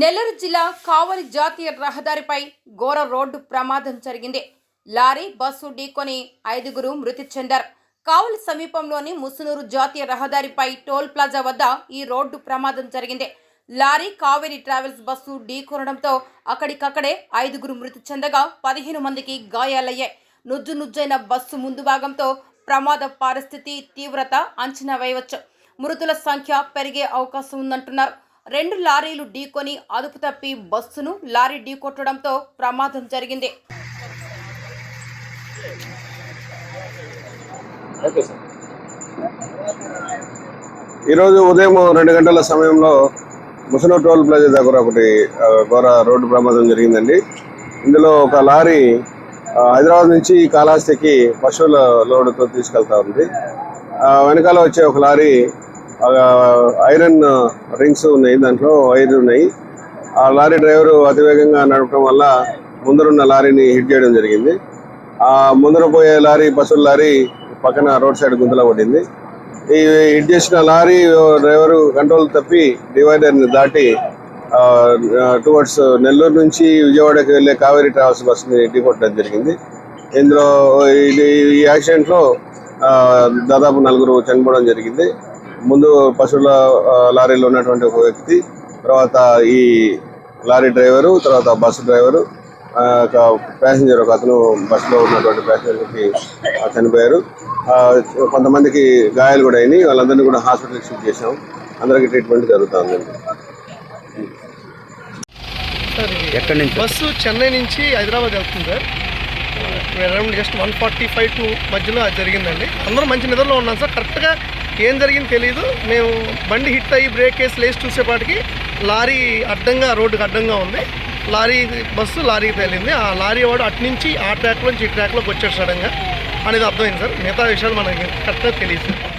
నెల్లూరు జిల్లా కావలి జాతీయ రహదారిపై ఘోర రోడ్డు ప్రమాదం జరిగింది. లారీ బస్సు ఢీకొని ఐదుగురు మృతి చెందారు. కావలి సమీపంలోని ముసునూరు జాతీయ రహదారిపై టోల్ ప్లాజా వద్ద ఈ రోడ్డు ప్రమాదం జరిగింది. లారీ కావేరీ ట్రావెల్స్ బస్సు ఢీకొనడంతో అక్కడికక్కడే ఐదుగురు మృతి చెందగా పదిహేను మందికి గాయాలయ్యాయి. నుజ్జు నుజ్జైన బస్సు ముందు భాగంతో ప్రమాద పరిస్థితి తీవ్రత అంచనా వేయవచ్చు. మృతుల సంఖ్య పెరిగే అవకాశం ఉందంటున్నారు. రెండు లారీలు ఢీకొని అదుపు తప్పి బస్సును లారీ ఢీకొట్టడంతో ప్రమాదం జరిగింది. ఈరోజు ఉదయం రెండు గంటల సమయంలో ముసలో టోల్ ప్లాజా దగ్గర ఒకటి ఘోర రోడ్డు ప్రమాదం జరిగిందండి. ఇందులో ఒక లారీ హైదరాబాద్ నుంచి కాళహస్తికి పశువుల లోడుతో తీసుకెళ్తా ఉంది. వెనకాల వచ్చే ఒక లారీ ఐరన్ రింగ్స్ ఉన్నాయి దాంట్లో వైర్లు ఉన్నాయి. ఆ లారీ డ్రైవరు అతివేగంగా నడపడం వల్ల ముందరున్న లారీని హిట్ చేయడం జరిగింది. ఆ ముందర పోయే లారీ బస్సుల లారీ పక్కన రోడ్ సైడ్ గుంతలో పడింది ఈ హిట్ చేసిన లారీ డ్రైవరు కంట్రోల్ తప్పి డివైడర్ని దాటి టువర్డ్స్ నెల్లూరు నుంచి విజయవాడకి వెళ్ళే కావేరీ ట్రావెల్స్ బస్సుని ఢీకొట్టడం జరిగింది. ఇందులో ఇది ఈ యాక్సిడెంట్లో దాదాపు నలుగురు చనిపోవడం జరిగింది. ముందు పశువుల లారీలో ఉన్నటువంటి ఒక వ్యక్తి తర్వాత ఈ లారీ డ్రైవరు తర్వాత బస్సు డ్రైవరు ఆ, ఒక ప్యాసింజర్ ఒక అతను బస్సులో ఉన్నటువంటి ప్యాసింజర్కి చనిపోయారు. ఆ, కొంతమందికి గాయాలు కూడా అయినాయి. వాళ్ళందరినీ కూడా హాస్పిటల్కి షిఫ్ట్ చేసాం అందరికీ ట్రీట్మెంట్ జరుగుతుందండి ఎక్కడి నుంచి? బస్సు చెన్నై నుంచి హైదరాబాద్ వెళ్తుంది sir. Around just one forty five to మధ్యలో అది జరిగిందండి. అందరూ మంచి నిద్రలో ఉన్నాం సార్. కరెక్ట్గా ఏం జరిగింది తెలియదు మేము బండి హిట్ అయ్యి బ్రేక్ వేసి లేచి చూసేపాటికి లారీ అడ్డంగా రోడ్డుకి అడ్డంగా ఉంది. లారీ బస్సు లారీకి తేలింది ఆ లారీ వాడు అటు నుంచి ఆ ట్రాక్లోంచి ఈ ట్రాక్లోకి వచ్చాడు సడన్గా అనేది అర్థమైంది సార్. మిగతా విషయాలు మనకి కరెక్ట్గా తెలియదు. సార్